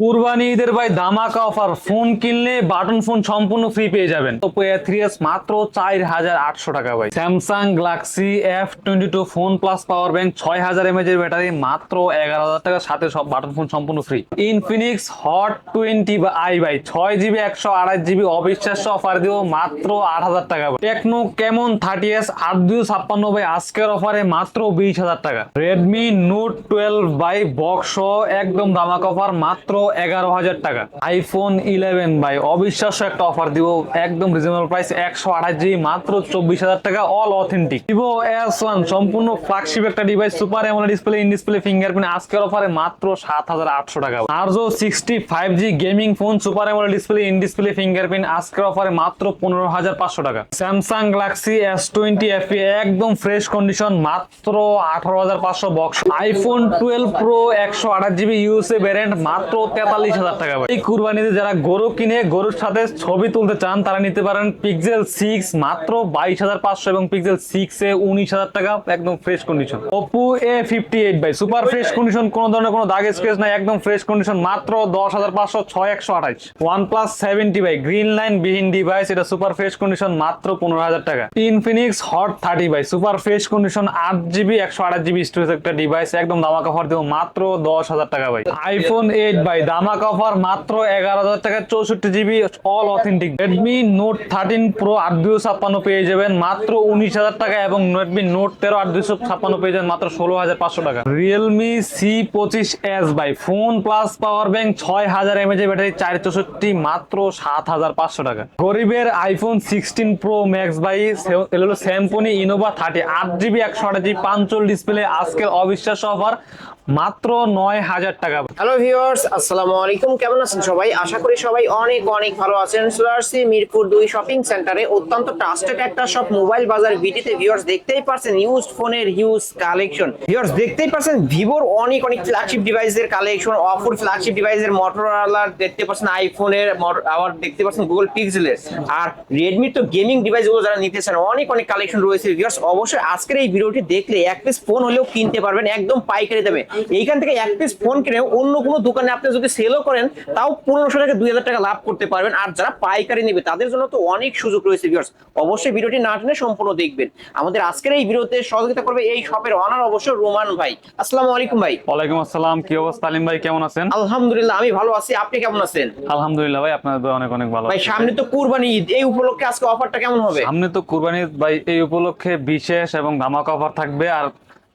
কুরবানি ঈদের ভাই ধামাকা অফার। ফোন কিনলে বাটন ফোন সম্পূর্ণ ফ্রি পেয়ে যাবেন। ওপো এ থ্রি এস মাত্র চার হাজার আটশো টাকা ভাই। Samsung Galaxy F twenty two phone plus power bank ছয় হাজার এমএচ এর ব্যাটারি মাত্র এগারো হাজার টাকার সাথে সব বাটন ফোন সম্পূর্ণ ফ্রি ইনফিনিক্স হট টোয়েন্টি বা আই ভাই, ছয় জিবি একশো আড়াই জিবি অবিশ্বাস্য অফার দিব মাত্র আট হাজার টাকা টেকনো কেমন থার্টি এস আট দুই ছাপ্পান্ন ভাই, আজকের অফারে মাত্র বিশ হাজার টাকা। Redmi note twelve by box একদম ধামাক অফার মাত্র এগারো হাজার টাকা। আইফোন ইলেভেন বাই অবিশ্বাস্য একটা অফার দিব একদম রিজনেবল প্রাইস একশো আঠাশ জিবি মাত্র চব্বিশ হাজার টাকা all authentic Vivo S one সম্পূর্ণ ফ্ল্যাগশিপ একটা device super AMOLED display in display fingerprint আজকের অফারে মাত্র সাত হাজার আটশো টাকা। আরজো sixty five G gaming phone super AMOLED display in display fingerprint আজকের অফারে মাত্র পনেরো হাজার পাঁচশো টাকা। Samsung Galaxy S twenty F একদম ফ্রেশ কন্ডিশন মাত্র আঠারো হাজার পাঁচশো বক্স আইফোন টুয়েলভ প্রো একশো আঠাশ জিবি ইউএসএ ভ্যারিয়েন্ট মাত্র তেতাল্লিশ হাজার টাকা এই কুরবানিতে যারা গরু কিনে, গরুর সাথে ছবি তুলতে চান, তারা নিতে পারেন পিক্সেল সিক্স মাত্র বাইশ হাজার পাঁচশো এবং পিক্সেল সিক্স এ উনিশ হাজার টাকা, একদম fresh condition Oppo A fifty eight by super fresh condition কোনো ধরনের কোনো দাগ স্ক্রেচ নাই, একদম ফ্রেশ কন্ডিশন মাত্র দশ হাজার পাঁচশো, ছয় একশো আঠাইশ one plus seventy by green line বিহীন ডিভাইস এটা সুপার ফ্রেশ কন্ডিশন মাত্র পনেরো হাজার টাকা। Infinix hot thirty by super fresh condition আট জিবি একশো আঠাশ জিবি স্টোরেজ একটা ডিভাইস একদম দামা অফার দেবো, মাত্র দশ হাজার টাকা ভাই। আইফোন এইট বাই দামাক অফার মাত্র এগারো হাজার টাকা, চৌষট্টি GB all authentic Redmi note thirteen pro আট দুশো ছাপ্পান্ন পেয়ে যাবেন, মাত্র উনিশ হাজার টাকা এবং রেডমি নোট তেরো আট দুশো ছাপ্পান্ন পেয়ে যাবেন, মাত্র ষোলো হাজার পাঁচশো টাকা। রিয়েলমি সি পঁচিশ S by phone plus power bank ছয় হাজার এমএচ ব্যাটারি, চার চৌষট্টি, মাত্র সাত হাজার পাঁচশো টাকা। গরিবের iPhone sixteen pro max by হলো স্যামপনি ইনোভা থার্টি আট জিবি, একশো আট জিবি পাঞ্চল ডিসপ্লে আজকের অবিশ্বাস্য অফার মাত্র নয় হাজার টাকা। হ্যালো ভিউয়ার্স আসসালামু আলাইকুম। কেমন আছেন সবাই? আশা করি সবাই অনেক অনেক ভালো আছেন। আসছি মিরপুর দুই শপিং সেন্টারে। অত্যন্ত ট্রাস্টেড একটা শপ মোবাইল বাজার বিটিতে ভিউয়ার্স দেখতেই পারছেন ইউজ ফোনের হিউজ কালেকশন ভিউয়ার্স দেখতেই পারছেন ভিভোর অনেক অনেক ফ্ল্যাগশিপ ডিভাইসের কালেকশন অফুর ফ্ল্যাগশিপ ডিভাইসের মোটরোলার দেখতে পাচ্ছেন আইফোনের আবার দেখতে পাচ্ছেন গুগল পিক্সেলের আর রেডমির তো গেমিং ডিভাইসগুলো যারা নিতে চান অনেক অনেক কালেকশন রয়েছে। ভিউয়ার্স অবশ্যই আজকের এই ভিডিওটি দেখলে এক পিস ফোন হলেও কিনতে পারবেন, একদম পাইকারি দামে। এইখান থেকে এক পিস ফোন কিনে অন্য কোনো দোকানে আপনি যদি সেলও করেন তাও পনেরোশো টাকা দুই টাকা লাভ করতে পারবেন। আর যারা পাইকারি নেবে তাদের জন্য তো অনেক সুযোগ রয়েছে ভিউয়ার্স অবশ্যই ভিডিওটি না টেনে সম্পূর্ণ দেখবেন। আমাদের আজকের এই ভিডিওতে সহযোগিতা করবে এই শপের অনার অবশ্য রোমান ভাই। আসসালামু আলাইকুম ভাই। ওয়ালাইকুম আসসালাম কি অবস্থা? আলিম ভাই কেমন আছেন? আলহামদুলিল্লাহ আমি ভালো আছি। আপনি কেমন আছেন? আলহামদুলিল্লাহ ভাই আপনাদের দোয়া অনেক অনেক ভালো ভাই সামনে তো কুরবানি ঈদ। এই উপলক্ষে আজকে অফারটা কেমন হবে? সামনে তো কুরবানি ভাই এই উপলক্ষে বিশেষ এবং ধামাকা অফার থাকবে। আর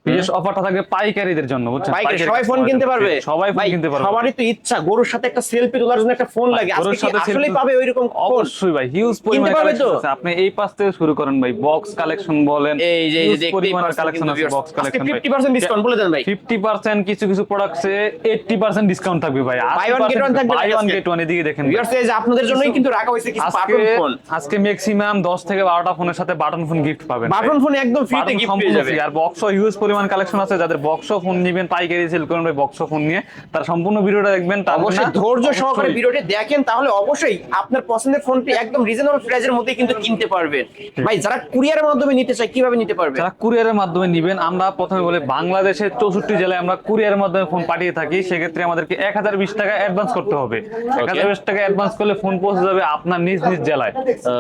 বিশেষ অফারটা থাকবে পাইকারিদের জন্য বুঝছেন? সবাই ফোন কিনতে পারবে। সবাই ফোন কিনতে পারবে। সবারই তো ইচ্ছা গরুর সাথে একটা সেলফি তোলার জন্য একটা ফোন লাগে। গরুর সাথে পাবে ওইরকম অবশ্যই ভাই হিউজ পরিমাণে? আপনি এই পাশ থেকে শুরু করেন ভাই বক্স কালেকশন বলেন। এই যে এই যে পরিমাণে কালেকশন আছে বক্স কালেকশন 50% ডিসকাউন্ট বলে দেন ভাই। ফিফটি পার্সেন্ট কিছু কিছু প্রোডাক্টসে এইটটি পার্সেন্ট ডিসকাউন্ট থাকবে ভাই। Buy one, get one থাকবে বাই ওয়ান গেট ওয়ান এদিকে দেখেন ভিউয়ার্স এই যে আপনাদের জন্যই কিন্তু রাখা হয়েছে কিছু বাটন ফোন আজকে ম্যাক্সিমাম 10 থেকে 12টা ফোনের সাথে বাটন ফোন গিফট পাবেন বাটন ফোন একদম ফ্রিতে গিফট পেয়ে যাবে। আর বক্স হিউজ পরিমাণ কালেকশন আছে যাদের বক্স ফোন নেবেন পাইকারি সেল করবেন ভাই বক্স ফোন নিয়ে। তার সম্পূর্ণ ভিডিওটা দেখবেন অবশ্যই ধৈর্য সহকারে। ভিডিওটি দেখেন তাহলে অবশ্যই আপনার পছন্দের ফোনটি একদম রিজনেবল প্রাইসের মধ্যে কিন্তু কিনতে পারবেন। ভাই যারা কুরিয়ারের মাধ্যমে নিতে চায় কীভাবে নিতে পারবে? যারা কুরিয়ারের মাধ্যমে নিবেন আমরা প্রথমে বলি বাংলাদেশের চৌষট্টি জেলায় আমরা কুরিয়ারের মাধ্যমে ফোন পাঠিয়ে থাকি। সেক্ষেত্রে আমাদেরকে এক হাজার বিশ টাকা অ্যাডভান্স করতে হবে। এক হাজার বিশ টাকা অ্যাডভান্স করলে ফোন পৌঁছে যাবে আপনার নিজ নিজ জেলায়।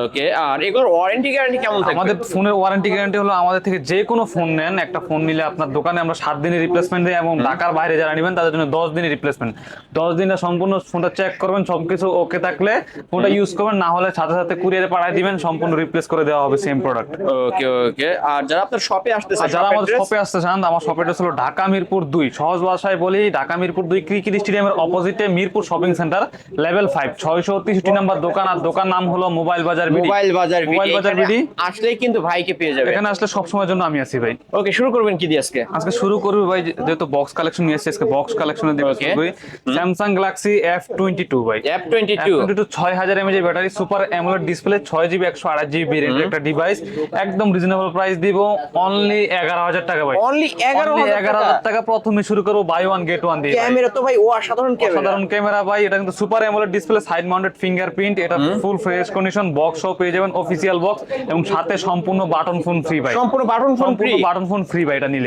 ওকে আর এগুলোর ওয়ারেন্টি গ্যারান্টি কেমন থাকবে? আমাদের ফোনের ওয়ারেন্টি গ্যারান্টি হলো আমাদের থেকে যে কোনো ফোন নেন একটা ফোন নিলে আপনার দোকানে আমরা সাত দিনের রিপ্লেসমেন্ট দিই এবং ঢাকার বাইরে যারা নেবেন তাদের জন্য দশ দিনের রিপ্লেসমেন্ট দশ দিনে সম্পূর্ণ ফোনটা চেক করবেন সবকিছু ওকে থাকলে ফোনটা ইউজ করবেন না হলে সাথে সাথে কুরিয়ারে পাঠিয়ে দিবেন সম্পূর্ণ রিপ্লেস করে দেওয়া হবে সেম প্রোডাক্ট ওকে ওকে আর যারা আপনার শপে আসতে চায় যারা আমাদের শপে আসতে চান আমার শপ অ্যাড্রেস হলো ঢাকা মিরপুর দুই। সহজ ভাষায় বলি ঢাকা মিরপুর দুই ক্রিকেট স্টেডিয়ামের অপোজিটে Mirpur shopping center level five ছয়শো তেষট্টি নাম্বার দোকান আর দোকান নাম হলো মোবাইল বাজার মোবাইল বাজার মোবাইল বাজার বিডি আসলেই কিন্তু ভাইকে পেয়ে যাবে এখানে আসলে সবসময়ের জন্য আমি আছি ভাই। ওকে শুরু করবেন কি দিয়ে আজকে। আজকে শুরু করবি ভাই যেহেতু বক্স কালেকশন নিয়ে এসেছি আজকে বক্স কালেকশনে দেবো Okay. Samsung Galaxy F twenty two ভাই। অ্যাপ টোয়েন্টি টু টু ছয় হাজার mAh battery super AMOLED display ছয় জিবি একশো আড়াই জিবি একটা ডিভাইস একদম রিজনেবল প্রাইস দিব অনলি এগারো হাজার টাকা ভাই। অনলি এগারো হাজার এগারো হাজার টাকা প্রথমে শুরু করব বাই ওয়ান গেট ওয়ান দিয়ে ক্যামেরা তো ভাই ও সাধারণ ক্যামেরা সাধারণ ক্যামেরা ভাই এটা কিন্তু super AMOLED display side mounted fingerprint এটা ফুল ফ্রেশ কন্ডিশন বক্স সহ পেয়ে যাবেন অফিসিয়াল বক্স এবং সাথে সম্পূর্ণ বাটন ফোন ফ্রি ভাই। সম্পূর্ণ button phone free button phone free ভাই এটা নিলে।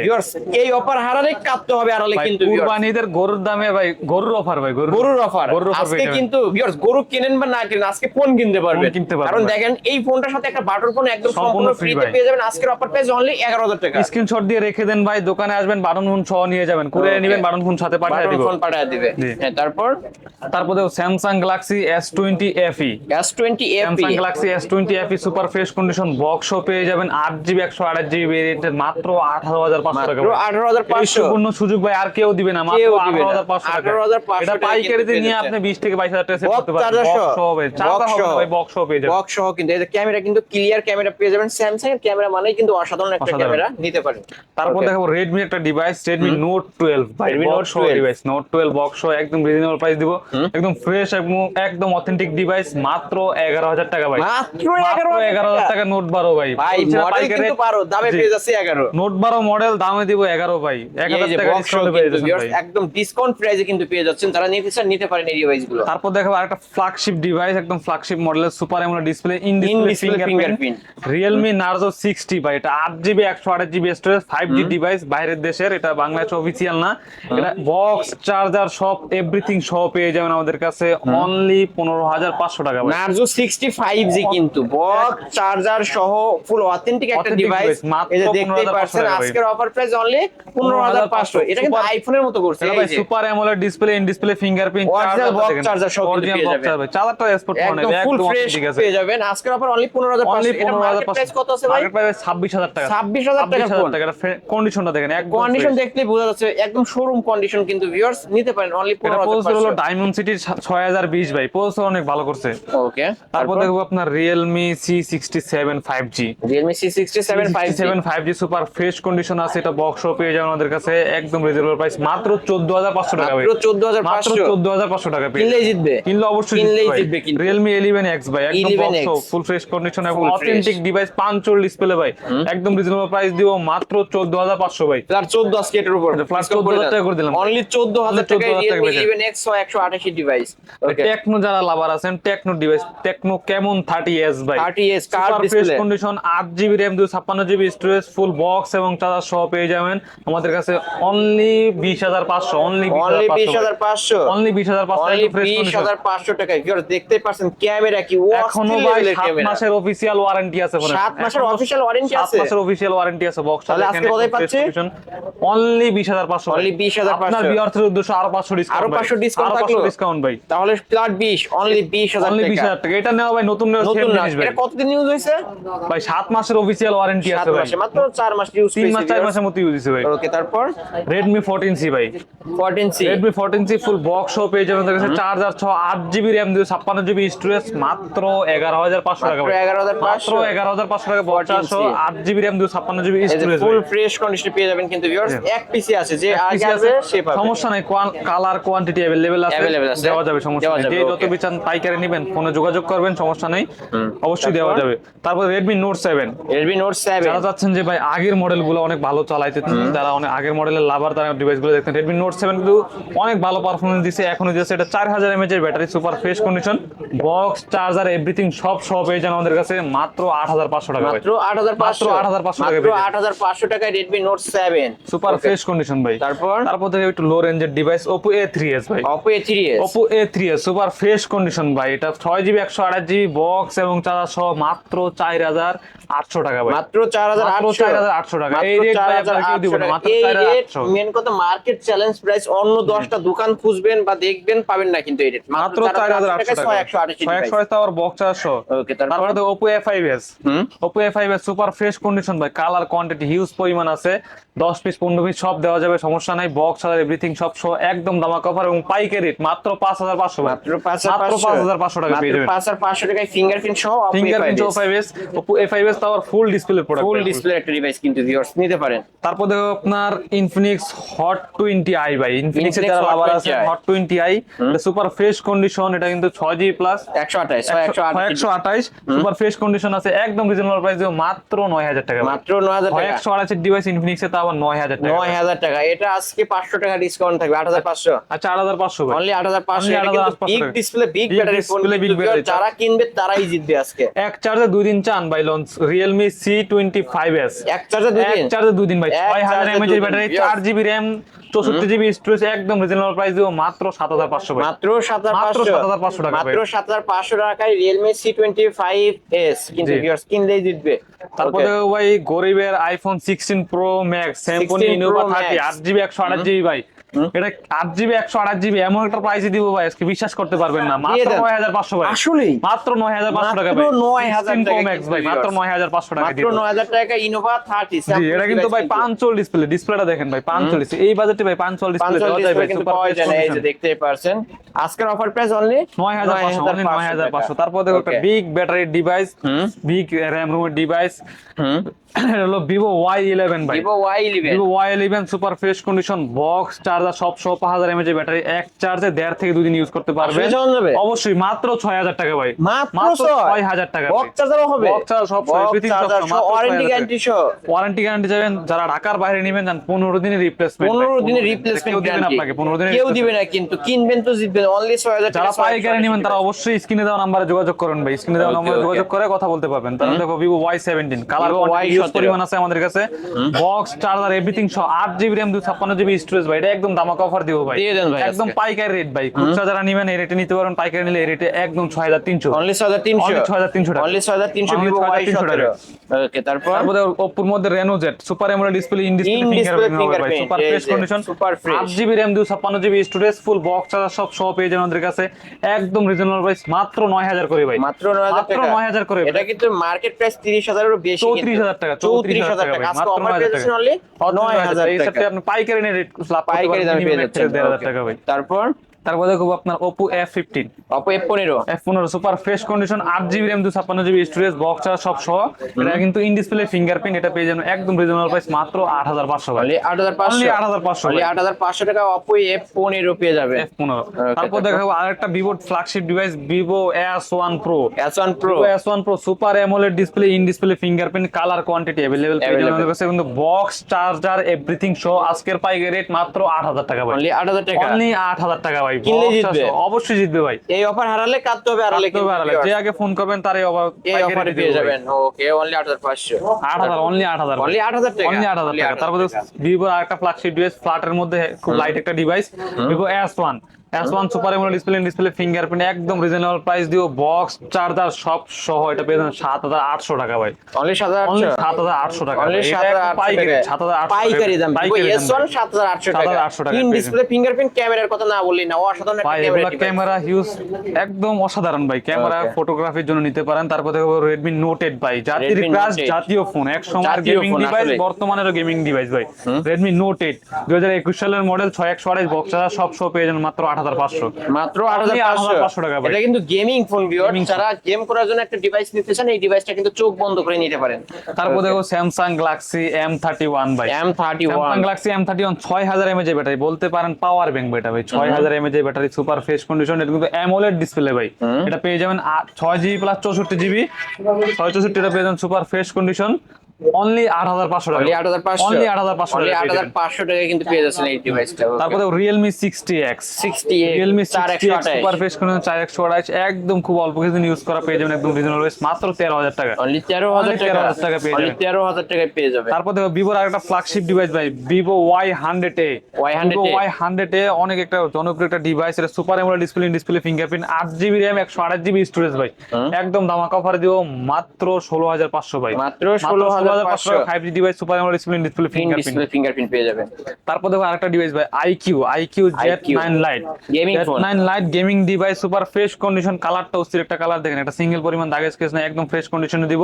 এই অফার হারালে কাটতে হবে আড়ালে কিন্তু কুরবানিদের গরুর দামে ভাই গরুর অফার ভাই গরুর অফার আজকে কিন্তু ভিউয়ার্স গরু কিনেন বা না কিনেন আজকে ফোন কিনতে পারবেন। কারণ দেখেন এই ফোনটার সাথে একটা ফোন একদম সম্পূর্ণ পেয়ে যাবেন। আজকের অফার প্রাইস অনলি 11000 টাকা। স্ক্রিনশট দিয়ে রেখে দেন ভাই দোকানে আসবেন বাটন ফোন নিয়ে যাবেন। করে নেবেন বাটন ফোন সাথে পাঠিয়ে ফোন পাঠিয়ে দিবে। হ্যাঁ তারপর? Samsung Galaxy S20 FE S20 FE Samsung Galaxy S20 FE super fresh condition পেয়ে যাবেন। 8GB 128GB মাত্র 18000 তারপর device Redmi Note 12 authentic device মাত্র 11000 টাকা ভাই। মাত্র 11000 টাকা। নোট 12 ভাই। ভাই মডেল দামে পেয়ে নোট 12 মডেল দামে দিব এগারো ভাই। এক ডিসকাউন্টে একদম প্রাইসে কিন্তু পেয়ে যাচ্ছেন। তারা নিতে চান নিতে পারেন এই ডিভাইসগুলো। তারপর দেখাবো আরেকটা ফ্ল্যাগশিপ ডিভাইস একদম ফ্ল্যাগশিপ মডেলের super display in In-display display fingerprint Realme Narzo sixty ভাই এটা আট জিবি একশো আঠাশ GB storage five G device বাইরের দেশের এটা বাংলাদেশ অফিসিয়াল না। এটা বক্স চার্জার সব এভরিথিং সহ পেয়ে যাবেন আমাদের কাছে। অনলি পনেরো হাজার পাঁচশো টাকা ভাই। নার্জো 65 জি কিন্তু। বক্স চার্জার সহ ফুল অথেন্টিক একটা ডিভাইস এই যে দেখতেই 15,500 পাচ্ছেন আজকের অফার প্রাইস অনলি 15500 এটা কিন্তু আইফোনের মতো করছে। ভাই super AMOLED display in display fingerprint Original box charger সহ কিন্তু অরিজিনাল পেয়ে যাবেন। চার্জার চার্জারটা এক্সপোর্ট একদম ফুল ফ্রেশ পেয়ে যাবেন। আজকের অফার অনলি 15500 অনলি এটা মার্কেট প্রাইস কত আছে ভাই? মার্কেট প্রাইস 26000 টাকা। 26000 টাকা ফোন কন্ডিশনটা দেখেন একদম কন্ডিশন দেখলে বোঝা যাচ্ছে একদম শোরুম কন্ডিশন কিন্তু ভিউয়ার্স নিতে পারেন অনলি হলো 15500 ডায়মন্ড সিটির 6020 ভাই প্রসেসর অনেক ভালো করছে। ওকে তারপর দেখব আপনার Realme C67 5G Realme C67 5G 67 5G super fresh condition আছে এটা বক্সও পেয়ে যাবেন আমাদের কাছে একদম রিজনেবল প্রাইস মাত্র 14500 টাকা মাত্র 14500 মাত্র 14500 টাকা পেয়ে কিনলেই জিতবে। কিনলে অবশ্যই কিনলেই জিতবে কিন্তু। ইলেভেন এক্স ভাই একদম বক্স ফুল ফ্রেশ কন্ডিশন এবং অথেন্টিক ডিভাইস পাঁচচল্লিশ ডিসপ্লে ভাই। একদম রিজনেবল প্রাইস দিব মাত্র চোদ্দ হাজার পাঁচশো ভাই। তার 14 আজকে এটার উপর। এটা flat 14,000 টাকা করে দিলাম। অনলি 14000 টাকা Realme পেয়ে 11X 128 ডিভাইস টেকনো যারা লাভার আছেন Tecno device Tecno Camon thirty S ভাই। 30s curve fresh display condition GB RAM দুই ছাপ্পান্ন জিবি স্টোরেজ ফুল বক্স এবং চার্জার সহ পেয়ে যাবেন। আমাদের কাছে অনলি বিশ হাজার পাঁচশো অনলি অনলি 20500 অনলি বিশ হাজার পাঁচশো। অনলি ফ্রেশ কন্ডিশন 20500 টাকা দেখতেই পাচ্ছেন ক্যামেরা কি এখনও ভাই সাত মাসের অফিসিয়াল ওয়ারেন্টি আছে সাত মাসের official warranty সাত মাসের অফিসিয়াল ওয়ারেন্টি আছে বক্স তাহলে আজকে কোথায় পাচ্ছি? অনলি বিশ হাজার পাঁচশো Only 20,500 আপনার বিয়ার্থের উদ্দেশ্য আরও পাঁচশো ডিসকাউন্ট আরও 500 discount থাকল? ডিসকাউন্ট ভাই। তাহলে ফ্ল্যাট 20 অনলি 20000 অনলি বিশ হাজার টাকা। এটা নেওয়া ভাই নতুন নতুন এটা কতদিন ইউজ হয়েছে? ভাই সাত মাসের অফিসিয়াল ওয়ারেন্টি আছে ভাই। মাত্র 4 মাস ইউজ তিন মাস চার মাসের মতো ইউজ দিছে ভাই। ওকে তারপর? রেডমি ফোরটিন সি ভাই। 14C Redmi fourteen C full box সহ পেয়ে যাবেন আমাদের কাছে চার্জার ছ আট জিবি র্যাম দিয়ে ছাপ্পান্ন জিবি স্টোরেজ মাত্র এগারো হাজার পাঁচশো টাকা মাত্র ভাই। 11,500 মাত্র এগারো হাজার পাঁচশো টাকা বক্সার 14C সহ আট জিবি র্যাম দিয়ে ছাপ্পান্ন জিবি এই যে স্টোরেজ ফুল ফ্রেশ কন্ডিশনে পেয়ে যাবেন কিন্তু ভিউয়ার্স এক পিসি আছে যে আগে আসবে সে পাবে। সমস্যা নাই কালার কোয়ান্টিটি অ্যাভেলেবেল আছে Available আছে। দেওয়া যাবে সমস্যা নেই। যে যত. বিচান পাইকারি নেবেন ফোনে যোগাযোগ করবেন সমস্যা নাই। অবশ্যই দেওয়া যাবে। তারপর Redmi note seven Redmi Note 7 যারা চাচ্ছেন যে ভাই আগের মডেলগুলো অনেক ভালো চালাইতে যারা অনেক আগের মডেলের লাভার তারা ডিভাইসগুলো দেখতেন। রেডমি নোট সেভেন কিন্তু অনেক ভালো পারফরমেন্স দিচ্ছে এখনও দিচ্ছে এটা চার হাজার এমএচ এর battery super fresh condition box charger everything সব সব পেয়ে যান আমাদের কাছে। মাত্র আট হাজার পাঁচশো টাকা মাত্র 8500 মাত্র 8,500 টাকা মাত্র পেয়ে যাবেন। 8500 টাকায় Redmi Note 7 super fresh condition ভাই। তারপর? তারপর থেকে একটু লো রেঞ্জের device Oppo A three S ভাই। Oppo A3s Oppo A three S super fresh condition ভাই। এটা ছয় জিবি একশো আঠাশ জিবি বক্স এবং চার্জার সহ মাত্র চার হাজার আটশো টাকা ভাই। মাত্র 4800 মাত্র 4,800 টাকা। এই rate ভাই আপনাকে কেউ দিব না, মাত্র এই 4,800 রেট মেন কথা মার্কেট চ্যালেঞ্জ প্রাইস অন্য 10টা দোকান খুঁজবেন বা দেখবেন পাবেন না কিন্তু এই রেট মাত্র টাকা। বক্স ওকে তারপর? তো সুপার ফ্রেশ কন্ডিশন ভাই কালার কোয়ান্টিটি হিউজ পরিমাণ আছে। দশ পিস পনেরো পিস সব দেওয়া যাবে সমস্যা নাই। বক্স আর এভরিথিং সব সহ একদম দামা কভার এবং পাইকারি রেট মাত্র পাঁচ হাজার পাঁচশো মাত্র 5500 পাঁচ হাজার পাঁচশো টাকা পেয়ে যাবেন। 5500 টাকায় ফিঙ্গারপ্রিন্ট সহ Oppo ফিঙ্গারপ্রিন্ট ও A5s five S Oppo A five S তাও full display product full display একটা ডিভাইস কিন্তু ভিউয়ার্স নিতে পারেন তারপর দেখো আপনার ইনফিনিক্স হট টোয়েন্টি আই ভাই। ইনফিনিক্স যারা আবার আছে hot twenty I super fresh condition এটা কিন্তু ছয় জি প্লাস 128 একশো আঠাইশ সুপার ফ্রেশ কন্ডিশন আছে একদম রিজনেবল প্রাইস মাত্র নয় হাজার টাকা মাত্র 9000 টাকা। একশো আঠাশের ডিভাইস ইনফিনিক্স এ তা আবার নয় হাজার টাকা। নয় হাজার টাকা। এটা আজকে পাঁচশো টাকা ডিসকাউন্ট থাকবে আট হাজার পাঁচশো। আচ্ছা আট হাজার পাঁচশো অনলি আট হাজার পাঁচশো Only 8,500 big. Display big battery phone display, big battery। যারা কিনবে তারাই জিতবে আজকে। এক চার্জে দুই দিন চান by launch Realme C twenty five S এক চার্জে দুই দিন? এক চার্জে দুই দিন ভাই ছয় হাজার এমএচ এর ব্যাটারি চার জিবি র্যাম চৌষট্টি জিবি স্টোরেজ একদম রিজনেবল প্রাইস দিব মাত্র সাত হাজার পাঁচশো মাত্র সাত হাজার পাঁচশো। টাকা মাত্র। সাত হাজার পাঁচশো টাকায় Realme C twenty five S কিন্তু কিনলেই জিতবে। তারপরে. ভাই গরিবের iPhone sixteen pro max Samsung Innova thirty আট জিবি একশো আট জিবি ভাই। এটা আট জিবি একশো আঠাশ জিবি এমন একটা প্রাইসে দিব ভাই আজকে বিশ্বাস করতে পারবেন না। মাত্র নয় হাজার পাঁচশো ভাই। আসলেই? মাত্র নয় হাজার পাঁচশো টাকা ভাই। 9,000 প্রো টাকা ভাই মাত্র নয় হাজার পাঁচশো টাকা মাত্র নয় হাজার টাকা ইনোভা থার্টি এটা কিন্তু ভাই পাঁচচল ডিসপ্লে ডিসপ্লেটা দেখেন ভাই পাঁচচল ডিসপ্লে এই বাজেটে ভাই পাঁচচল ডিসপ্লে দেওয়া যায় ভাই সুপার এই যে পারছেন। আজকের অফার প্রাইস অনলি নয় হাজার নয় হাজার পাঁচশো তারপর দেখো একটা big battery device. Big RAM রুমের ডিভাইস হুম। এটা হলো ভিভো ওয়াই ইলেভেন ভাই Vivo Y eleven Vivo Y eleven super fresh condition box charger সব হাজার এমএচ ব্যাটারি এক চার্জে দেড় থেকে দুই দিন ইউজ করতে পারবে? অবশ্যই মাত্র ছয় হাজার টাকা ভাই। মাত্র ছয়? হাজার টাকা বক্স চার্জারও হবে? বক্স চার্জার সব ওয়ারেন্টি গ্যারান্টি সহ ওয়ারেন্টি গ্যারান্টি যাবেন যারা ঢাকার বাইরে নেবেন যান পনেরো দিনের রিপ্লেসমেন্ট পনেরো দিনের রিপ্লেসমেন্ট দিবেন আপনাকে পনেরো দিনের কেউ দিবে না কিন্তু কিনবেন তো জিতবেন অনলি ছয় হাজার যারা পাইকারি নেবেন তারা অবশ্যই স্ক্রিনে দেওয়া নাম্বারে যোগাযোগ করুন ভাই। স্ক্রিনে দেওয়া নাম্বারে যোগাযোগ করে কথা বলতে পারবেন। তাহলে দেখো Vivo Y seventeen colour Y17 পরিমাণ আছে আমাদের কাছে। বক্স চার্জার এভরিথিং সহ আট জিবি র্যাম দুই ছাপ্পান্ন জিবি স্টোরেজ ভাই। এটা একদম দামাকা অফার দিব ভাই। একদম পাইকারি রেট ভাই। খুচরা যারা নেবেন এই রেটে নিতে পারেন পাইকারি নিলে এই রেটে একদম ছয় হাজার তিনশো। অনলি ছয় হাজার তিনশো। Only 6,300 টাকা। অনলি ছয় হাজার তিনশো ভিভো ওয়াই সতেরো। ওকে তারপর? তারপরে ওপ্পোর মধ্যে Reno Z super AMOLED display in display fingerprint super fresh condition super fresh। আট জিবি র্যাম দুই ছাপ্পান্ন GB storage full box charger সব সহ পেয়ে যাবেন আমাদের কাছে। একদম রিজনেবল প্রাইস মাত্র নয় হাজার করে ভাই। মাত্র নয় হাজার মাত্র টাকা। নয় হাজার করে এটা কিন্তু মার্কেট প্রাইস তিরিশ হাজারেরও বেশি চৌত্রিশ হাজার টাকা চৌত্রিশ হাজার টাকা আজকে অফার পেয়েছেন অনলি নয় হাজার এই টাকা আপনি পাইকারি রেট পাইকারি দামে পেয়ে যাচ্ছেন. টাকা ভাই। তারপর? তারপরে দেখো আপনার ফিফটিন অপো এফ পনেরো পনেরো সুপার ফ্রেশ কন্ডিশন আট জিবি র্যাম দু ছাপ্পান্ন জিবি স্টোরেজ বক্স চার্জ সব সহ। এটা কিন্তু ইন ডিসপ্লে ফিঙ্গারপ্রিন্ট এটা পেয়ে যাবেন একদম রিজনেবল প্রাইস মাত্র আট হাজার পাঁচশো ভাই। অনলি আট হাজার পাঁচশো। 8,500 আট হাজার পাঁচশো টাকা অপো এফ পনেরো পেয়ে যাবে এফ পনেরো Okay, তারপর দেখো দেখাবো আরেকটা Vivo flagship device pro S one pro Vivo one pro super AMOLED display in display fingerprint colour quantity available পেয়ে যাবেন. আমাদের কাছে কিন্তু বক্স চার্জার এভরিথিং সহ আজকের পাইকারি রেট মাত্র আট হাজার টাকা ভাই। অনলি আট হাজার টাকা। অনলি আট হাজার টাকা ভাই। কিনলে জিতবে। অবশ্যই জিতবে ভাই। এই অফার হারালে কাটতে হবে হারালে কাটতে হারালে। যে আগে ফোন করবেন তারই অভাব এই অফারে পেয়ে যাবেন। ওকে অনলি আট হাজার পাঁচশো। আট হাজার অনলি আট হাজার অনলি আট হাজার টাকা? অনলি আট হাজার Only টাকা। 8,000 তারপরে ভিভোর আরেকটা ফ্ল্যাগশিপ ডিভাইস ফ্ল্যাটের মধ্যে খুব লাইট একটা device Vivo S one S one super AMOLED display display fingerprint একদম রিজনেবল প্রাইস দিও বক্স চার্জার সব সহ এটা পেয়ে যাবেন সাত হাজার আটশো টাকা ভাই। অনলি সাত হাজার আটশো। সাত হাজার আটশো টাকা। আটশো পাইকারি সাত হাজার পাইকারি দাম এস ওয়ান সাত হাজার আটশো টাকা 7,800 টাকা ইন পেয়ে ডিসপ্লে ফিঙ্গারপ্রিন্ট ক্যামেরার কথা না বললি না। অসাধারণ ক্যামেরা হিউজ একদম অসাধারণ ভাই। ক্যামেরা. ফটোগ্রাফির জন্য নিতে পারেন। তারপর দেখো রেডমি নোট এইট ভাই। জাতির 8 জাতীয় ফোন এক সময় গেমিং ডিভাইস। বর্তমানেরও গেমিং ডিভাইস ভাই। রেডমি নোট এইট দুই হাজার একুশ সালের মডেল ছয় একশো আড়াইশ বক্সা সব সব পেয়ে যান মাত্র আট হাজার পাঁচশো। মাত্র আট Only হাজার 8,500 টাকা এটা কিন্তু গেমিং ফোন ভিউয়ার যারা গেম করার জন্য একটা ডিভাইস নিতে চান এই ডিভাইসটা কিন্তু চোখ বন্ধ করে নিতে পারেন। তারপর দেখো Samsung Galaxy M thirty one ভাই। M thirty Samsung Galaxy M thirty one ছয় হাজার এমএজ ব্যাটারি বলতে পারেন পাওয়ার ব্যাংক এটা ভাই। ছয় হাজার mAh battery super fresh condition এটা কিন্তু অ্যামোলেড ডিসপ্লে ভাই। এটা পেয়ে যাবেন আট- ছয় জিবি প্লাস চৌষট্টি জিবি ছয় চৌষট্টি এটা পেয়ে যাবেন সুপার ফ্রেশ কন্ডিশন অনলি আট হাজার পাঁচশো টাকা। অনলি অনলি টাকা কিন্তু পেয়ে যাচ্ছেন এই ডিভাইসটা তারপরে সুপার একদম খুব অল্প কিছুদিন ইউজ করা পেয়ে যাবেন একদম রিজনেবল মাত্র টাকা। অনলি টাকা। 13,000 টাকা পেয়ে যাবেন। টাকায় তারপর দেখো ভিভোর আরেকটা ফ্ল্যাগশিপ ডিভাইস ভাই Vivo Y hundred A Y100A Y hundred A অনেক একটা জনপ্রিয় একটা ডিভাইস এটা super AMOLED display display fingerprint আট জিবি র্যাম একশো আঠাশ জিবি স্টোরেজ ভাই। একদম ধামাকা অফার দিও মাত্র ষোলো হাজার পাঁচশো ভাই। মাত্র ষোলো হাজার পাঁচশো। Five G device super AMOLED display display fingerprint display fingerprint পেয়ে যাবেন। তারপর দেখো আরেকটা ডিভাইস ভাই IQ lite Gaming Z phone। Nine lite gaming device super fresh condition কালারটা অস্থির একটা কালার দেখেন একটা সিঙ্গেল পরিমাণ দাগেজ কেস না একদম ফ্রেশ কন্ডিশনে দিব।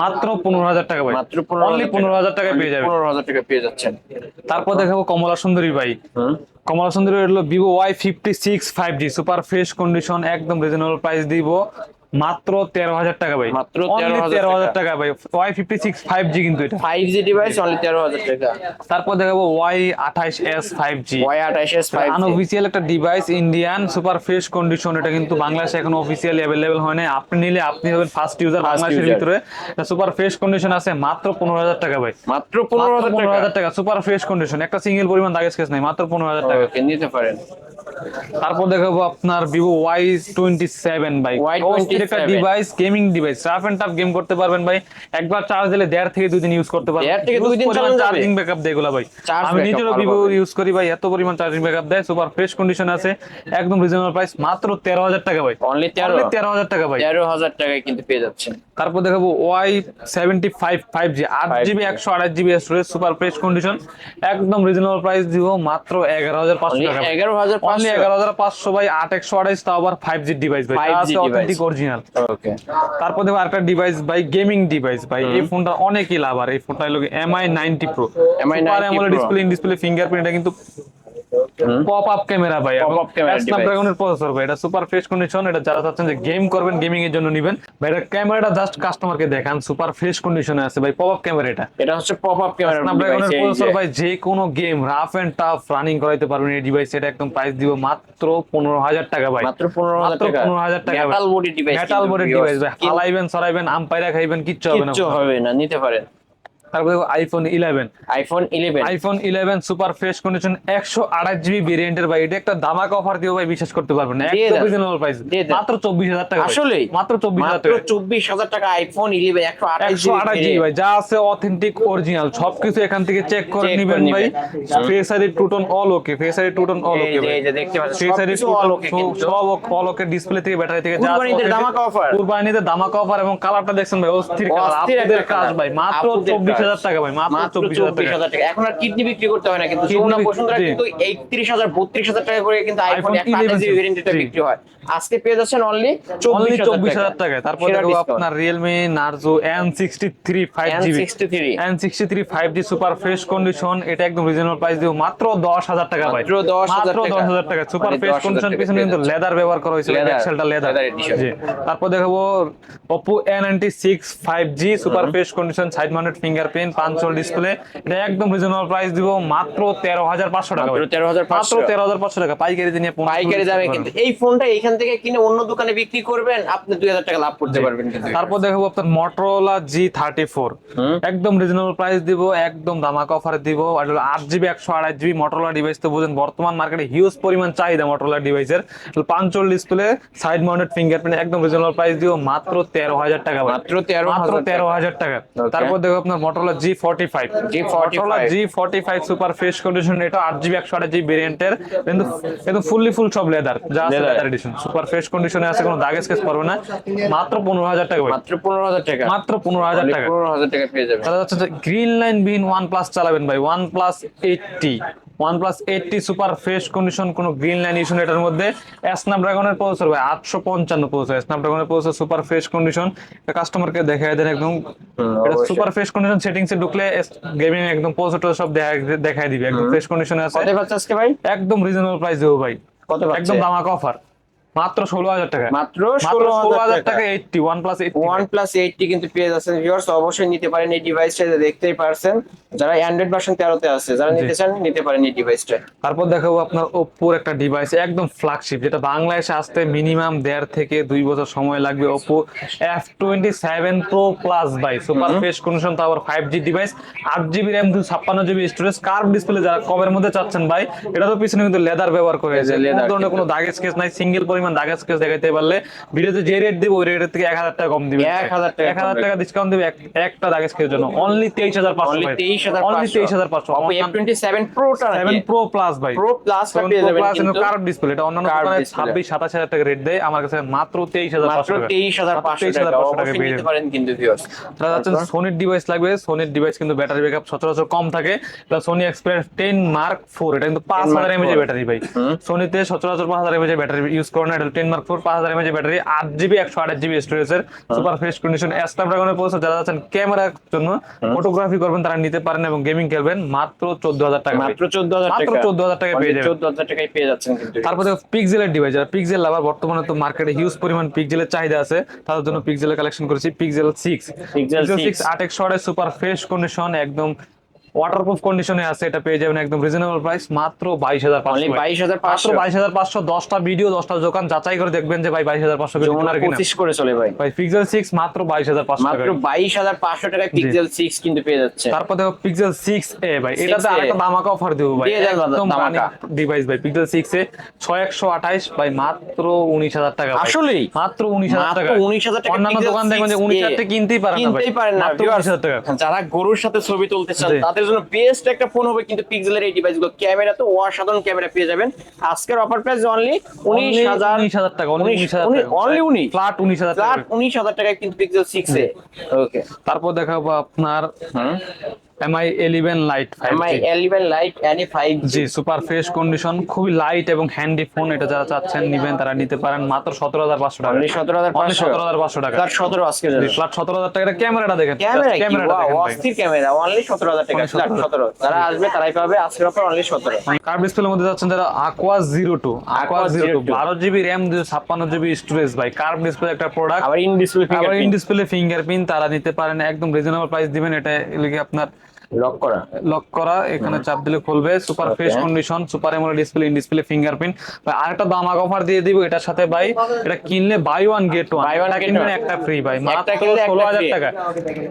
মাত্র পনেরো হাজার টাকা ভাই। মাত্র পনেরো অনলি পনেরো হাজার টাকায় পেয়ে যাবে পনেরো হাজার টাকা পেয়ে যাচ্ছেন। তারপর দেখাবো কমলা সুন্দরী ভাই। কমলা সুন্দরী হলো Vivo Y fifty six five G super fresh condition একদম রিজনেবল প্রাইস দিব। মাত্র তেরো হাজার টাকা ভাই। মাত্র তেরো হাজার টাকা। ভাই। Y fifty six five G কিন্তু এটা। ফাইভ জি ডিভাইস অনলি তেরো হাজার টাকা। তারপর দেখাবো ওয়াই আঠাইশ এস ফাইভ জি ওয়াই আঠাশ এস ফাইভ আনঅফিসিয়াল একটা device Indian super fresh condition এটা কিন্তু বাংলাদেশে এখন অফিসিয়ালি অ্যাভেলেবল হয় না আপনি নিলে আপনি হবেন ফার্স্ট ইউজার বাংলাদেশের ভিতরে। সুপার ফ্রেশ কন্ডিশন আছে মাত্র পনেরো হাজার টাকা ভাই। মাত্র পনেরো হাজার টাকা। সুপার ফ্রেশ কন্ডিশন একটা সিঙ্গেল পরিমাণ দাগেজ কেস নাই মাত্র পনেরো হাজার টাকা। নিতে পারেন। তারপর দেখাবো আপনার ভিভো ওয়াই টোয়েন্টি সেভেন ভাই Y27 একটা device gaming device rough and tough game করতে পারবেন ভাই। একবার চার্জ দিলে দেড় থেকে দুই দিন ইউজ করতে পারবেন। দেড় থেকে দুই দিন চার্জিং ব্যাকআপ দেয় এগুলা ভাই। আমি নিজেরও ভিভো ইউজ করি ভাই। এত পরিমাণ চার্জিং ব্যাকআপ দেয়। সুপার ফ্রেশ কন্ডিশন আছে। একদম রিজনেবল প্রাইস মাত্র তেরো হাজার টাকা ভাই। অনলি তেরো। Only তেরো হাজার টাকা ভাই। তেরো হাজার টাকায় কিন্তু পেয়ে যাচ্ছেন। তারপর দেখাবো Y seventy five five G আট 5G জিবি একশো আঠাশ GB storage super fresh condition একদম রিজনেবল প্রাইস দিব মাত্র এগারো হাজার পাঁচশো টাকা এগারো হাজার পাঁচশো এগারো হাজার পাঁচশো বাই তাও আবার ফাইভ জি ডিভাইস ভাই। 5G অথেন্টিক অরিজিনাল ওকে তারপর দেখো আরেকটা ডিভাইস ভাই গেমিং ডিভাইস ভাই। এই ফোনটা অনেকই লাভ আর এই ফোনটা হলো MI ninety pro MI 90 Pro। Display in display fingerprint এটা কিন্তু পপ আপ ক্যামেরা ভাই স্ন্যাপড্রাগনের প্রসেসর ভাই এটা সুপার ফ্রেশ কন্ডিশন এটা যারা চাচ্ছেন যে গেম করবেন গেমিং এর জন্য নেবেন। ভাই এটা ক্যামেরাটা জাস্ট কাস্টমারকে দেখান সুপার ফ্রেশ কন্ডিশনে আছে ভাই পপ আপ ক্যামেরা এটা। এটা হচ্ছে পপ আপ ক্যামেরা স্ন্যাপড্রাগনের প্রসেসর ভাই যে কোনো game rough and tough running করাইতে পারবেন এই ডিভাইস এটা একদম প্রাইস দিব মাত্র পনেরো হাজার টাকা ভাই। মাত্র পনেরো হাজার মাত্র টাকা। পনেরো হাজার টাকা metal body device metal body device ভাই হালাইবেন সরাইবেন আম্পাইরা খাইবেন কিচ্ছু হবে না কিচ্ছু হবে না নিতে পারেন। তারপরে iPhone eleven iPhone eleven iPhone eleven super fresh condition একশো আঠাশ জিবি ভেরিয়েন্টের ভাই। এটা একটা দামাক অফার দিও ভাই বিশ্বাস করতে পারবেন না। রিজনেবল প্রাইস মাত্র চব্বিশ হাজার টাকা ভাই। আসলেই? মাত্র চব্বিশ হাজার টাকা। চব্বিশ হাজার টাকা আইফোন ইলেভেন একশো আঠাশ জিবি ভাই। যা আছে অথেন্টিক অরিজিনাল সবকিছু এখান থেকে চেক করে নিবেন ভাই। Face ID true tone all okay face ID true tone all okay face ID সব অল ওকে ডিসপ্লে থেকে ব্যাটারি থেকে যা আছে ধামাকা offer। কুরবানিতে ধামাকা অফার এবং কালারটা দেখছেন ভাই অস্থির কালার আপনাদের কাজ ভাই মাত্র চব্বিশ। হাজার টাকা ভাই মাত্র চব্বিশ হাজার টাকা। এখন আর কিডনি বিক্রি করতে হয় না কিন্তু সোনা বসুন্ধরা কিন্তু একত্রিশ হাজার বত্রিশ হাজার টাকা করে কিন্তু আইফোন একটা আঠাশ 11 জিবি ভেরিয়েন্টটা বিক্রি হয়। আজকে পেয়ে যাচ্ছেন অনলি চব্বিশ হাজার টাকা। তারপর আপনার Realme Narzo N sixty three five GB N sixty three five G super fresh condition এটা একদম রিজনেবল প্রাইস দিব মাত্র দশ হাজার টাকা ভাই। মাত্র 10,000 মাত্র টাকা। দশ হাজার টাকা। সুপার ফ্রেশ কন্ডিশন পিছনে কিন্তু লেদার ব্যবহার করা হয়েছিল ব্যাকসেলটা লেদার জি। তারপর দেখাবো Oppo A ninety six five G super fresh condition side mounted fingerprint display এটা একদম রিজনেবল প্রাইস দিব। মাত্র তেরো হাজার পাঁচশো টাকা মাত্র ভাই। 13,500 মাত্র তেরো হাজার পাঁচশো টাকা। পাইকারি নিয়ে পাইকারি দামে কিন্তু এই ফোনটা এখান থেকে কিনে অন্য দোকানে বিক্রি করবেন আপনি দুই হাজার টাকা লাভ করতে পারবেন তারপর দেখাবো আপনার মটোরোলা জি থার্টি ফোর একদম রিজনেবল প্রাইস দিব একদম দামাক অফার দিব। আর আট জিবি একশো আড়াই জিবি মটোরোলা ডিভাইস তো বুঝেন বর্তমান মার্কেটে হিউজ পরিমাণ চাহিদা মটোরোলা ডিভাইসের পাঁচল ডিসপ্লে সাইড মাউন্টেড ফিঙ্গারপ্রিন্ট একদম রিজনেবল প্রাইস দিব মাত্র তেরো হাজার টাকা মাত্র তেরো মাত্র তেরো হাজার টাকা। তারপর দেখো আপনার Motorola G forty five G45 Motorola G forty five super fresh condition এটা আট জিবি একশো আঠাশ জিবি ভেরিয়েন্টের কিন্তু একদম ফুললি ফুল সব লেদার যা লেদার এডিশন সুপার ফ্রেশ কন্ডিশনে আছে কোনো দাগ স্কেচ করবে না। মাত্র পনেরো হাজার টাকা। মাত্র পনেরো হাজার টাকা। মাত্র পনেরো হাজার টাকা। পনেরো হাজার টাকা পেয়ে যাবেন। তাহলে হচ্ছে গ্রিন লাইন বিহীন ওয়ান প্লাস চালাবেন ভাই। OnePlus eight T OnePlus eight T super fresh condition কোনো গ্রিন লাইন ইস্যু নেই এটার মধ্যে। স্ন্যাপড্রাগনের প্রসেসর ভাই আটশো পঞ্চান্ন প্রসেসর স্ন্যাপড্রাগনের প্রসেসর সুপার ফ্রেশ কন্ডিশন কাস্টমারকে দেখায় দেন একদম। এটা সুপার ফ্রেশ কন্ডিশন সেটিংসে ঢুকলে গেমিং একদম প্রসেসর সব দেখা- দেখায় দিবে। একদম ফ্রেশ কন্ডিশনে আছে। আজকে ভাই? একদম রিজনেবল প্রাইস দেবো ভাই। কত একদম দামাক অফার মাত্র ষোলো হাজার টাকা। মাত্র ষোলো হাজার টাকা। Eighty OnePlus OnePlus eighty কিন্তু পেয়ে যাচ্ছেন ভিউয়ার্স অবশ্যই নিতে পারেন এই ডিভাইসটা দেখতেই পারছেন। যারা অ্যান্ড্রয়েড ভার্সন তেরোতে আছে যারা নিতে চান নিতে পারেন এই ডিভাইসটা তারপর দেখাবো আপনার ওপ্পোর একটা ডিভাইস একদম ফ্ল্যাগশিপ যেটা বাংলাদেশে আসতে মিনিমাম দেড় থেকে দুই বছর সময় লাগবে Oppo F twenty seven pro plus by super fresh condition তো আবার ফাইভ জি ডিভাইস আট জিবি র্যাম দুশো ছাপ্পান্ন জিবি স্টোরেজ কার্ভ ডিসপ্লে যারা কমের মধ্যে চাচ্ছেন ভাই এটা তো পিছনে কিন্তু লেদার ব্যবহার করে যে কোনো ধরনের কিন্তু। কোনো দাগ স্কেচ নাই সিঙ্গেল পরিমাণ দাগ স্কেচ দেখাইতে পারলে। ভিডিওতে যে রেট দেবো ওই রেটের থেকে এক হাজার টাকা কম দিবে। 1000 টাকা এক হাজার টাকা ডিসকাউন্ট দিবে একটা দাগ স্কেচের জন্য। অনলি তেইশ হাজার পাঁচশো অনলি তেইশ হাজার অনলি তেইশ হাজার পাঁচশো। টোয়েন্টি সেভেন প্রোটা সেভেন প্রো প্লাস ভাই। প্রো প্লাস পেয়ে যাবেন কিন্তু। কার্ভ ডিসপ্লে এটা অন্যান্য ছাব্বিশ সাতাশ হাজার টাকা রেট দেয়। আমার কাছে মাত্র তেইশ হাজার মাত্র তেইশ হাজার পাঁচশো টাকা। অবশ্যই পেয়ে নিতে পারেন কিন্তু ভিউয়ার্স যারা যাচ্ছেন সোনির ডিভাইস লাগবে। সোনির ডিভাইস কিন্তু ব্যাটারি ব্যাকআপ সচরাচর কম থাকে। Sony Xperia ten mark four এটা কিন্তু পাঁচ হাজার এমএজ ব্যাটারি ভাই। সোনিতে সচরাচর পাঁচ হাজার এমএজ ব্যাটারি ইউজ করে না এটা টেন মার্ক ফোর পাঁচ হাজার এমএজ ব্যাটারি আট জিবি একশো আঠাশ জিবি স্টোরেজের সুপার ফ্রেশ কন্ডিশন স্ন্যাপড্রাগনের যারা যাচ্ছেন ক্যামেরার জন্য ফটোগ্রাফি করবেন তারা নিতে পারেন এবং গেমিং খেলবেন মাত্র চোদ্দ হাজার টাকা মাত্র চোদ্দ হাজার মাত্র টাকা। 14,000 টাকায় পেয়ে যাবেন। চোদ্দ হাজার টাকায় পেয়ে যাচ্ছেন কিন্তু তারপরে পিক্সেলের ডিভাইস যারা পিক্সেল আবার বর্তমানে তো মার্কেটে হিউজ পরিমাণ পিক্সেলের চাহিদা আছে তাদের জন্য পিক্সেলের কালেকশন করেছি পিক্সেল সিক্স পিক্সেল সিক্স আট একশো সুপার ফ্রেশ কন্ডিশন একদম ওয়াটারপ্রুফ কন্ডিশনে আছে এটা পেয়ে যাবেন একদম রিজনেবল প্রাইস মাত্র বাইশ হাজার বাইশ হাজার পাঁচশো। বাইশ হাজার পাঁচশো দশটা ভিডিও দশটা দোকান যাচাই করে দেখবেন যে ভাই বাইশ হাজার পাঁচশো পঁচিশ করে চলে ভাই। ভাই পিক্সেল সিক্স মাত্র বাইশ হাজার পাঁচশো মাত্র বাইশ হাজার পাঁচশো টাকায় পিক্সেল সিক্স কিন্তু পেয়ে যাচ্ছে। তারপর দেখো পিক্সেল সিক্স এ ভাই এটাতে আরেকটা দামাকা অফার দেবো ভাই। একদম। ডিভাইস ভাই পিক্সেল সিক্স এ ছয় একশো আঠাইশ ভাই মাত্র উনিশ হাজার টাকা ভাই। আসলেই? মাত্র উনিশ হাজার টাকা। 19,000 টাকা অন্যান্য দোকান দেখবেন যে 6A উনিশ হাজার টাকা কিনতেই পারেন কিনতেই পারেন না। উনিশ হাজার যারা গরুর সাথে ছবি তুলতে চান জি। তাদের জন্য বেস্ট একটা ফোন হবে কিন্তু পিক্সেলের এই ডিভাইসগুলো। ক্যামেরা তো অসাধারণ ক্যামেরা পেয়ে যাবেন। আজকের অফার প্রাইস অনলি উনিশ হাজার উনিশ হাজার টাকা উনিশ হাজার অনলি উনি ফ্ল্যাট উনিশ। হাজার টাকা। ফ্ল্যাট উনিশ হাজার টাকায় কিন্তু পিক্সেল সিক্স এ। ওকে তারপর দেখাবো আপনার MI eleven lite five MI eleven lite NE five G super fresh condition খুবই লাইট এবং হ্যান্ডি ফোন এটা যারা চাচ্ছেন নিবেন তারা নিতে পারেন। মাত্র সতেরো হাজার পাঁচশো টাকা। অনলি সতেরো হাজার অনলি পাঁচশো। সতেরো হাজার পাঁচশো টাকা। ফ্ল্যাট সতেরো আজকে যাবে। ফ্ল্যাট সতেরো হাজার টাকা। ক্যামেরাটা দেখেন। ক্যামেরাটা দেখেন অস্থির ক্যামেরা। অনলি সতেরো হাজার টাকা। Only ফ্ল্যাট 17,000 যারা আসবে তারাই পাবে আজকের অফার অনলি সতেরো। কার্ভ ডিসপ্লের মধ্যে যাচ্ছেন যারা Aqua zero two Aqua Aqua zero 02 বারো জিবি র্যাম দুশো ছাপ্পান্ন জিবি স্টোরেজ ভাই। কার্ভ ডিসপ্লে একটা প্রোডাক্ট আবার ইন ডিসপ্লে আবার ইন ডিসপ্লে ফিঙ্গারপ্রিন্ট তারা নিতে পারেন। একদম রিজনেবল প্রাইস দিবেন। এটা লিখে আপনার লক করা? লক করা এখানে চাপ দিলে খুলবে। Super fresh condition super AMOLED display in display fingerprint আরেকটা দামাক অফার দিয়ে দিব এটার সাথে ভাই এটা কিনলে buy one get one get কিনবেন একটা ফ্রি ভাই মাত্র ষোলো হাজার। টাকা।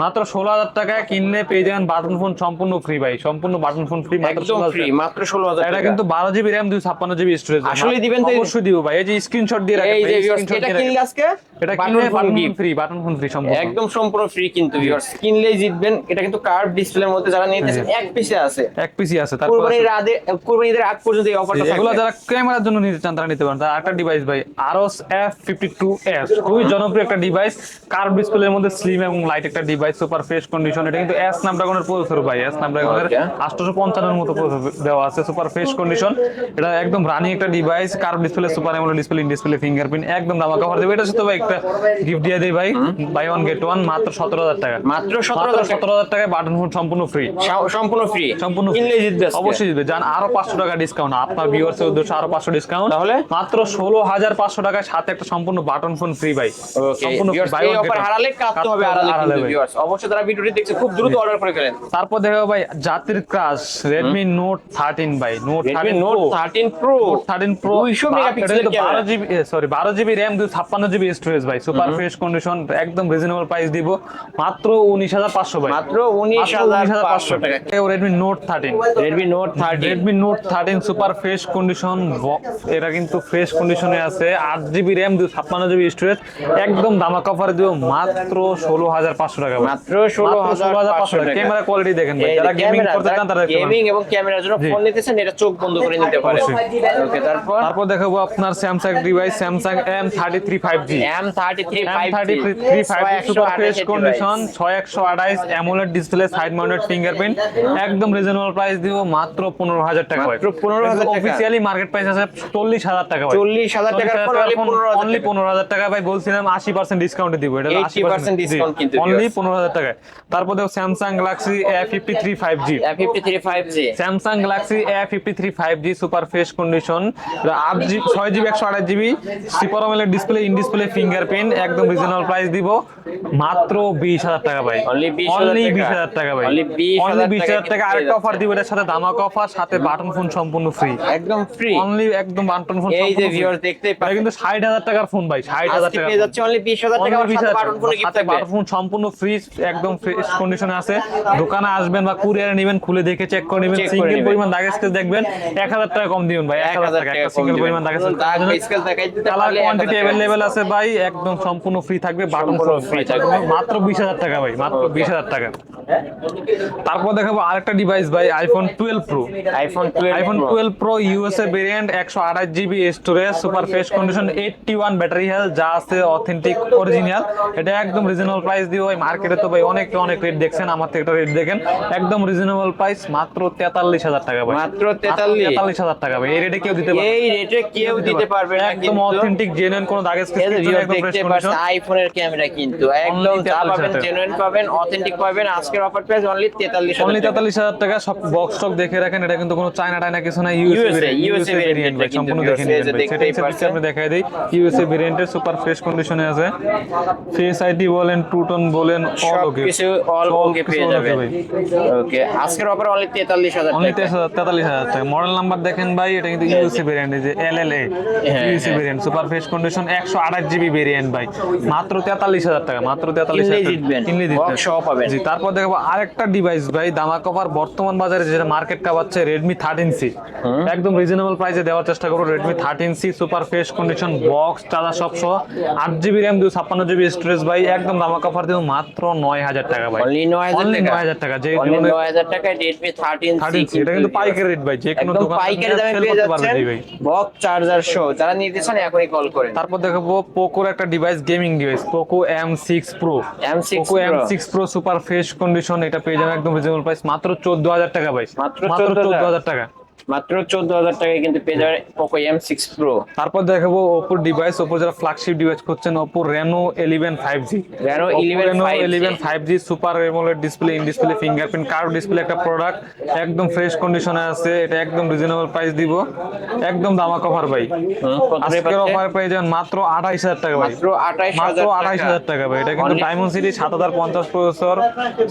মাত্র ষোলো হাজার টাকায় কিনলে পেয়ে যাবেন বাটন ফোন সম্পূর্ণ ফ্রি ভাই সম্পূর্ণ বাটন ফোন ফ্রি মাত্র 16,000 ফ্রি মাত্র ষোলো হাজার এটা কিন্তু বারো জিবি র্যাম দুই ছাপ্পান্ন জিবি স্টোরেজ আসলেই দিবেন তো? অবশ্যই দিব ভাই এই যে স্ক্রিনশট দিয়ে রাখেন এই যে এটা কিনলে আজকে এটা কিনলে button free button phone free সম্পূর্ণ। একদম সম্পূর্ণ ফ্রি কিন্তু ভিউয়ার্স কিনলেই জিতবেন এটা কিন্তু কার্ভ ডিসপ্লের মধ্যে যারা নিতেছেন এক পিসে আছে। এক পিসি আছে তারপর কুরবানির আগে কুরবানিদের আগ পর্যন্ত এই অফারটা এগুলো যারা ক্যামেরার জন্য নিতে চান তারা নিতে পারেন। তার একটা ডিভাইস ভাই খুবই জনপ্রিয় একটা ডিভাইস কার্ভ ডিসপ্লের মধ্যে স্লিম এবং লাইট একটা ডিভাইস সুপার ফ্রেশ কন্ডিশন এটা কিন্তু স্ন্যাপড্রাগনের প্রসেসর ভাই স্ন্যাপড্রাগনের মতো দেওয়া আছে সুপার ফ্রেশ কন্ডিশন এটা একদম রানিং একটা device curve display super AMOLED display in display fingerprint একদম দামা কভার দেবে। এটা সাথে ভাই একটা গিফট দিয়ে দেয় ভাই। বাই ওয়ান গেট ওয়ান মাত্র সতেরো হাজার টাকা। মাত্র সতেরো মাত্র হাজার সতেরো হাজার টাকায় বাটন ফোন সম্পূর্ণ ফ্রি সম্পূর্ণ ফ্রি সম্পূর্ণ জিতবে অবশ্যই জিতবে জান আরও পাঁচশো টাকা ডিসকাউন্ট আপনার ভিউয়ার্স এর উদ্দেশ্যে আরও পাঁচশো ডিসকাউন্ট তাহলে? মাত্র ষোলো হাজার পাঁচশো টাকার সাথে একটা সম্পূর্ণ বাটন ফোন ফ্রি ভাই। সম্পূর্ণ অফার হারালে কাটতে হবে হারালে। ভিউয়ার্স অবশ্যই তারা ভিডিওটি দেখছে খুব দ্রুত অর্ডার করে ফেলেন। তারপর দেখো ভাই জাতির ক্রাশ ভাই। Note Redmi thirteen Note 13 Pro thirteen pro 200 মেগাপিক্সেলের বারো ক্যামেরা জিবি সরি বারো জিবি জিবি স্টোরেজ ভাই। সুপার ফ্রেশ কন্ডিশন একদম রিজনেবল প্রাইস দিব। মাত্র উনিশ হাজার পাঁচশো ভাই। মাত্র 19,500 টাকা। Redmi note thirteen Redmi Note 13 Redmi note thirteen super fresh condition এটা কিন্তু ফ্রেশ কন্ডিশনে আছে। আট জিবি র্যাম দুই ছাপ্পান্ন জিবি স্টোরেজ একদম দামা কভার দিও মাত্র ষোলো হাজার পাঁচশো টাকা। মাত্র 16,500 টাকা। ক্যামেরা কোয়ালিটি দেখেন ভাই যারা গেমিং করতে চান তারা গেমিং এবং ক্যামেরার জন্য। ফোন নিতেছেন এটা চোখ বন্ধ করে নিতে পারেন। ওকে তারপর? তারপর দেখাবো আপনার Samsung device Samsung M thirty three five G M33 M thirty 5G three five super fresh condition ছয় একশো আঠাইশ AMOLED display side mounted fingerprint একদম রিজনেবল প্রাইস দিব মাত্র পনেরো হাজার টাকা মাত্র 15,000 টাকা। অফিসিয়ালি মার্কেট প্রাইস আছে চল্লিশ হাজার টাকা ভাই। 40,000 টাকার ফোন only 15,000 অনলি পনেরো হাজার টাকা ভাই বলছিলাম আশি পার্সেন্ট ডিসকাউন্টে দিব। এটা 80% discount কিন্তু অনলি পনেরো হাজার টাকায়। তারপর দেখো Samsung Galaxy A fifty three five G M53 5G Samsung Galaxy A fifty three five G super fresh condition আট জি ছয় জিবি একশো আঠাশ জিবি সুপার অমেলের ডিসপ্লে ইন ডিসপ্লে ফিঙ্গারপ্রিন্ট একদম রিজনেবল প্রাইস দিব। মাত্র বিশ হাজার টাকা ভাই। Only 20,000 অনলি বিশ হাজার টাকা ভাই। Only 20,000 অনলি বিশ হাজার টাকা আরেকটা অফার দিব এটার সাথে অফার সাথে বাটন ফোন সম্পূর্ণ ফ্রি একদম ফ্রি অনলি একদম বাটন ফোন এই যে ভিউয়ার্স দেখতেই পাচ্ছেন কিন্তু ষাট হাজার টাকার ফোন ভাই ষাট হাজার আজকে টাকা পেয়ে যাচ্ছে অনলি 20000 টাকা সাথে বাটন ফোনে গিফট থাকবে ফোন সম্পূর্ণ ফ্রি একদম ফ্রেশ কন্ডিশনে আছে। দোকানে আসবেন বা কুরিয়ারে নেবেন খুলে দেখে চেক করে নেবেন। সিঙ্গেল পরিমাণ দাগ স্কেচ দেখবেন এক হাজার টাকা কম দিবেন ভাই এক হাজার 1000 টাকা একটা সিঙ্গেল পরিমাণ দাগ দাগ স্কেচ দেখাই দিতে পারলে কোয়ান্টিটি টাকা অ্যাভেলেবেল আছে ভাই একদম সম্পূর্ণ ফ্রি থাকবে বাটন ফোন ফ্রি থাকবে। মাত্র বিশ হাজার টাকা ভাই মাত্র বিশ হাজার টাকা। তারপর দেখাবো আরেকটা ডিভাইস ভাই iPhone twelve pro iPhone 12 iPhone. Twelve pro USA variant একশো আঠাশ GB storage super fresh condition eighty one battery health যা আছে অথেন্টিক অরিজিনাল এটা একদম রিজনেবল প্রাইস দিয়ে ভাই মার্কেটে তো ভাই অনেক অনেক রেট দেখছেন আমার থেকে একটা রেট দেখেন। একদম রিজনেবল প্রাইস মাত্র তেতাল্লিশ হাজার টাকা ভাই। মাত্র 43 তেতাল্লিশ। হাজার টাকা ভাই এই রেটে কেউ দিতে পারে এই রেটে কেউ দিতে পারবে না। একদম অথেন্টিক জেনুইন কোনো দাগ স্কেচ এই একদম ফ্রেশ কন্ডিশন আইফোনের ক্যামেরা কিন্তু। একদম জেনুইন পাবেন অথেন্টিক পাবেন। আজকের অফার প্রাইস অনলি তেতাল্লিশ অনলি তেতাল্লিশ হাজার টাকা সব বক্স স্টক দেখে রাখেন এটা কিন্তু কোনো চায়না টায়না কিছু না ইউএসএ ইউএসএ ভেরিয়েন্ট ভাই সম্পূর্ণ দেখে নেবেন USA ভাই দেখতেই আপনি দেখাই দিই। ইউএসএ ভেরিয়েন্টের সুপার ফ্রেশ কন্ডিশনে আছে। ফেস আইডি বলেন টু টোন বলেন অল ওকে সবকিছু অল ওকে পেয়ে যাবেন। ওকে আজকের অফার অনলি তেতাল্লিশ হাজার অনলি টাকা। টাকা। মডেল নাম্বার দেখেন ভাই এটা কিন্তু ইউএসএ ভেরিয়েন্ট যে হ্যাঁ, USA. Variant super fresh condition GB variant ভাই। মাত্র তেতাল্লিশ হাজার টাকা মাত্র তেতাল্লিশ জিতবেন। সহ পাবেন। জি তারপর দেখব আরেকটা ডিভাইস ভাই দামা কভার বর্তমান বাজারে যেটা মার্কেট কাপাচ্ছে রেডমি থার্টিন সি একদম রিজনেবল প্রাইসে দেওয়ার চেষ্টা করব Redmi thirteen C super fresh condition box charger সব সহ। আট জিবি র্যাম দুই ছাপ্পান্ন জিবি স্টোরেজ ভাই একদম দামা কভার দিব মাত্র নয় হাজার টাকা ভাই। নয় হাজার টাকা। যে নয় হাজার টাকায় রেডমি থার্টিন থার্টিন সি এটা কিন্তু পাইকারি রেট ভাই যে কোনো একদম দোকান পাইকারি দামে পেয়ে যাচ্ছেন বক্স চার্জার শো যারা নিতে চান এখনই কল করেন। তারপর দেখাবো পোকোর একটা device gaming device Poco M six pro M6 Poco M six pro super fresh condition এটা পেয়ে যাবেন একদম রিজনেবল প্রাইস মাত্র চোদ্দ হাজার টাকা ভাই। মাত্র মাত্র 14,000 চোদ্দ হাজার টাকা। মাত্র চোদ্দ হাজার টাকায় কিন্তু পেয়ে যাবেন পোকো এম সিক্স প্রো তারপর দেখাবো ওপোর ডিভাইস ওপো যারা ফ্ল্যাগশিপ ডিভাইস করছেন Oppo Reno eleven five G Reno 11 Reno 5G eleven five G super AMOLED display in display fingerprint curve display একটা প্রোডাক্ট একদম ফ্রেশ কন্ডিশনে আছে এটা একদম রিজনেবল প্রাইস দিব একদম দামা কভার ভাই। আজকের অফার পেয়ে যাবেন মাত্র আঠাইশ হাজার টাকা ভাই। মাত্র আঠাইশ হাজার টাকা। ভাই এটা কিন্তু ডায়মন্ড সিটি সাত হাজার পঞ্চাশ প্রসেসর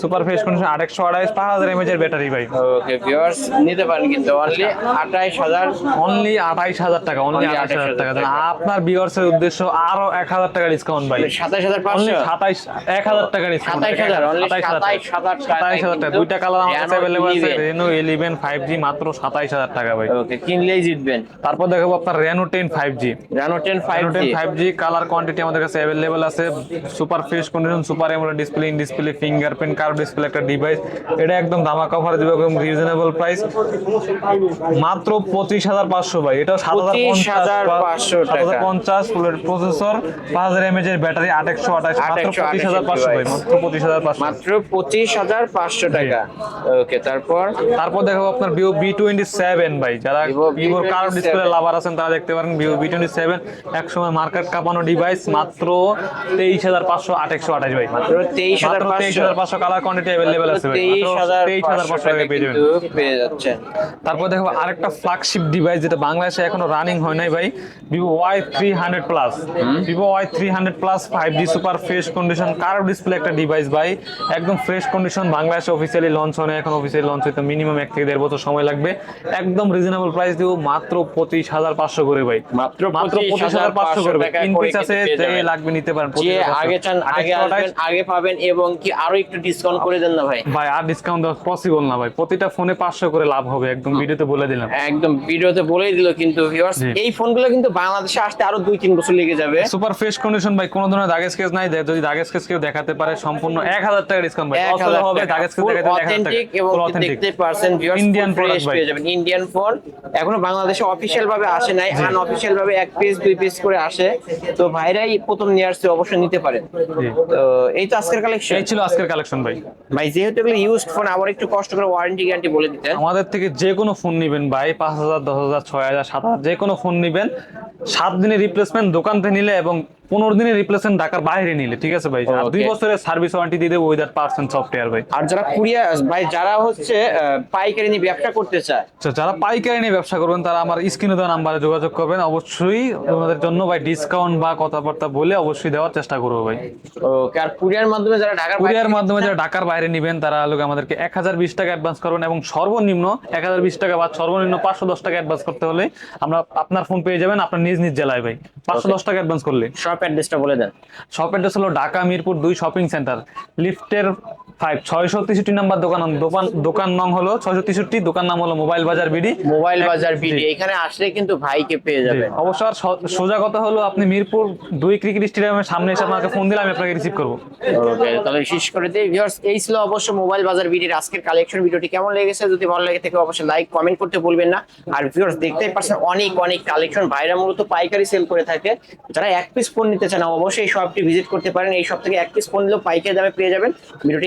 সুপার ফ্রেশ কন্ডিশন আরেকশো আড়াইশ পাঁচ হাজার এমএচ এর ব্যাটারি ভাই। ওকে ভিউয়ার্স নিতে পারেন কিন্তু অনলি আঠাইশ হাজার। অনলি আঠাইশ হাজার টাকা অনলি Only আঠাইশ হাজার টাকা। আপনার ভিউয়ার্স উদ্দেশ্য আরও এক হাজার টাকা ডিসকাউন্ট ভাই। সাতাইশ হাজার পাঁচশো। সাতাইশ এক হাজার টাকা ডিসকাউন্ট 27,000, only 27,000 সাতাইশ হাজার টাকা দুইটা কালার আমার কাছে অ্যাভেলেবল আছে 11 রেনো ইলেভেন ফাইভ জি মাত্র সাতাইশ হাজার টাকা ভাই। ওকে কিনলেই জিতবেন। তারপর দেখাবো আপনার Reno ten five G Reno ten five ten five G colour quantity আমাদের কাছে অ্যাভেলেবল আছে। Super fresh condition super AMOLED display in display fingerprint curve display একটা ডিভাইস এটা একদম দামা কভার দিবে একদম রিজনেবল প্রাইস মাত্র পঁচিশ হাজার পাঁচশো ভাই। এটা সাত হাজার 25,500 সাত হাজার টাকা। পঞ্চাশ প্রসেসর পাঁচ হাজার এমএচ এর ব্যাটারি আঠাশশো আঠাশ মাত্র পঁচিশ হাজার পাঁচশো ভাই মাত্র পঁচিশ হাজার পাঁচশো। মাত্র পঁচিশ হাজার পাঁচশো টাকা। ওকে তারপর? তারপর দেখাবো আপনার ভিভো বি টোয়েন্টি সেভেন ভাই। যারা ভিভোর কার্ভ V27 ডিসপ্লে লাভার আছেন তারা দেখতে পারেন ভিভো বি টোয়েন্টি সেভেন একসময় মার্কেট কাঁপানো ডিভাইস মাত্র তেইশ হাজার পাঁচশো আঠাশশো আঠাশ ভাই। মাত্র তেইশ হাজার তেইশ হাজার পাঁচশো কালার কোয়ান্টিটি অ্যাভেলেবেল আছে তেইশ হাজার তেইশ হাজার পাঁচশো টাকা পেয়ে যাবেন কিন্তু পেয়ে যাচ্ছেন। তারপর দেখো আরেকটা ফ্ল্যাগশিপ ডিভাইস যেটা বাংলাদেশে এখনও রানিং হয় নাই ভাই Vivo Y three hundred plus Vivo Y three hundred plus five G super fresh condition curve display একটা ডিভাইস ভাই একদম ফ্রেশ কন্ডিশন বাংলাদেশে অফিসিয়ালি লঞ্চ হয় না এখন অফিসিয়ালি লঞ্চ হইতে মিনিমাম এক থেকে দেড় বছর সময় লাগবে। একদম রিজনেবল প্রাইস দিব মাত্র পঁচিশ হাজার পাঁচশো করে ভাই। মাত্র মাত্র পঁচিশ হাজার পাঁচশো করে টাকা তিন করে পিস আছে যে লাগবে নিতে পারেন যে আগে চান আগে আসবেন আগে পাবেন এবং কি আরও একটু ডিসকাউন্ট করে দেন না ভাই? ভাই আর ডিসকাউন্ট দেওয়া পসিবল না ভাই। প্রতিটা ফোনে পাঁচশো করে লাভ হবে একদম ভিডিওতে বলে দিলাম। একদম ভিডিওতে বলেই দিল কিন্তু ভিউয়ার্স এই ফোনগুলো কিন্তু বাংলাদেশে আসতে আরও দুই তিন বছর লেগে যাবে। সুপার ফ্রেশ কন্ডিশন ভাই কোনো ধরনের দাগের স্কেচ নাই যদি দাগের স্কেচ কেউ দেখাতে পারে সম্পূর্ণ এক হাজার টাকা ডিসকাউন্ট ভাই। অসল হবে টাকা। দাগের স্কেচ দেখাতে হাজার এবং। দেখতে পারছেন ভিউয়ার্স ফ্রেশ পেয়ে যাবেন। ইন্ডিয়ান ফোন এখনও বাংলাদেশে অফিসিয়াল ভাবে আসে নাই। ভাবে এক পিস দুই পিস করে আসে। তো ভাইরাই প্রথম নিয়ে আসছে অবশ্যই নিতে পারেন। তো এই তো আজকের কালেকশন এই ছিল আজকের কালেকশন ভাই। ভাই যেহেতু এগুলো ইউজড ফোন আবার একটু কষ্ট করে ওয়ারেন্টি গ্যারান্টি বলে দিতেন। আমাদের থেকে যে কোনো ফোন নিবেন ভাই পাঁচ হাজার দশ হাজার ছয় হাজার সাত হাজার যে কোনো ফোন নিবেন। সাত দিনের রিপ্লেসমেন্ট দোকান থেকে নিলে এবং পনেরো দিনের রিপ্লেসমেন্ট ঢাকার বাইরে নিলে ঠিক আছে ভাই? আর দুই বছরের সার্ভিস ওয়ারেন্টি দিয়ে দেবো উইদার পার্সেন্ট সফটওয়্যার ভাই। আর যারা কুরিয়ার ভাই যারা হচ্ছে পাইকারি নিয়ে ব্যবসা করতে চায়। আচ্ছা যারা পাইকারি নিয়ে ব্যবসা করবেন তারা আমার স্ক্রিনে দেওয়া নাম্বারে যোগাযোগ করবেন। অবশ্যই তোমাদের জন্য ভাই ডিসকাউন্ট বা কথাবার্তা বলে অবশ্যই দেওয়ার চেষ্টা করব ভাই। ওকে আর কুরিয়ার মাধ্যমে যারা ঢাকার কুরিয়ার মাধ্যমে যারা ঢাকার বাইরে নিবেন তারা লোক আমাদেরকে এক হাজার বিশ টাকা অ্যাডভান্স করবেন এবং সর্বনিম্ন এক হাজার বিশ টাকা বা সর্বনিম্ন পাঁচশো দশ টাকা অ্যাডভান্স করতে হলে আমরা আপনার ফোন পেয়ে যাবেন আপনার নিজ নিজ জেলায় ভাই। পাঁচশো দশ টাকা অ্যাডভান্স করলে। শপ অ্যাড্রেসটা বলে দেন। শপ অ্যাড্রেস হলো ঢাকা মিরপুর দুই শপিং সেন্টার লিফটের ফাইভ ছয়শো তেষট্টি নাম্বার দোকান দোকান দোকান নং হলো ছয়শো তেষট্টি দোকান নাম হলো মোবাইল বাজার বিডি। মোবাইল বাজার বিডি এখানে আসলে কিন্তু ভাইকে পেয়ে যাবেন। অবশ্য আর সোজা কথা হলো আপনি মিরপুর দুই ক্রিকেট স্টেডিয়ামের সামনে এসে আপনাকে ফোন দিলে আমি আপনাকে রিসিভ করব। ওকে তাহলে শেষ করে দিই। ভিউয়ার্স এই ছিল অবশ্য মোবাইল বাজার বিডির আজকের কালেকশন ভিডিওটি কেমন লেগেছে? যদি ভালো লেগে থাকে অবশ্যই লাইক কমেন্ট করতে ভুলবেন না। আর ভিউয়ার্স দেখতেই পাচ্ছেন অনেক অনেক কালেকশন ভাইরা মূলত পাইকারি সেল করে থাকে। যারা এক পিস ফোন নিতে চান অবশ্যই এই শপটি ভিজিট করতে পারেন। এই শপ থেকে এক পিস ফোন নিলেও পাইকারি দামে পেয়ে যাবেন। ভিডিওটি